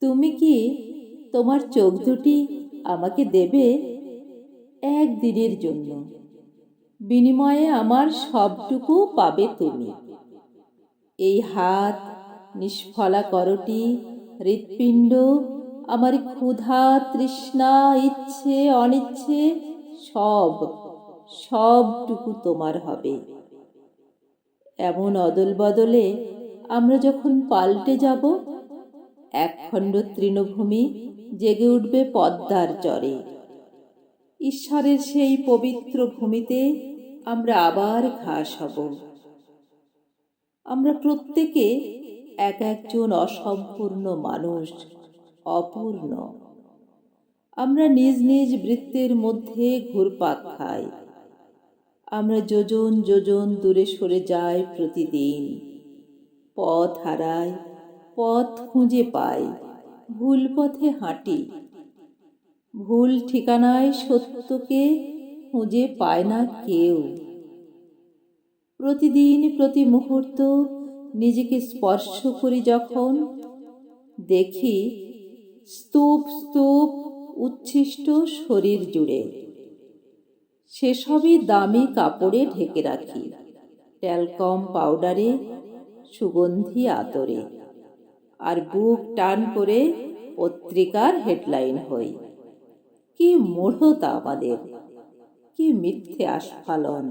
তুমি কি তোমার চোখ দুটি আমাকে দেবে একদিনের জন্য? বিনিময়ে আমার সবটুকু পাবে তুমি। এই হাত, নিষ্ফলা করটি, হৃৎপিণ্ড, আমার ক্ষুধা, তৃষ্ণা, ইচ্ছে, অনিচ্ছে, সব, সবটুকু তোমার হবে। এমন অদল বদলে আমরা যখন পাল্টে যাব একখণ্ড তৃণভূমি জেগে উঠবে পদ্মার চরে ঈশ্বরের সেই পবিত্র ভূমিতে আমরা আবার ঘাস হব। আমরা প্রত্যেকে এক একজন অসম্পূর্ণ মানুষ, অপূর্ণ। আমরা নিজ নিজ বৃত্তের মধ্যে ঘুরপাক খাই। আমরা যোজন যোজন দূরে সরে যাই প্রতিদিন। পথ হারাই পথ খুঁজে পাই, ভুল পথে হাঁটি। ভুল ঠিকানায় সত্যকে খুঁজে পায় না কেউ। প্রতিদিন, প্রতি মুহূর্ত নিজেকে স্পর্শ করি যখন দেখি স্তূপ স্তূপ, উচ্ছিষ্ট শরীর জুড়ে। সেসবই দামি কাপড়ে ঢেকে রাখি, ট্যালকম পাউডারে, সুগন্ধি আতরে। আর বুক টান করে পত্রিকার হেডলাইন হই। কি মূঢ়তা আমাদের কি মিথ্যে আস্ফালন।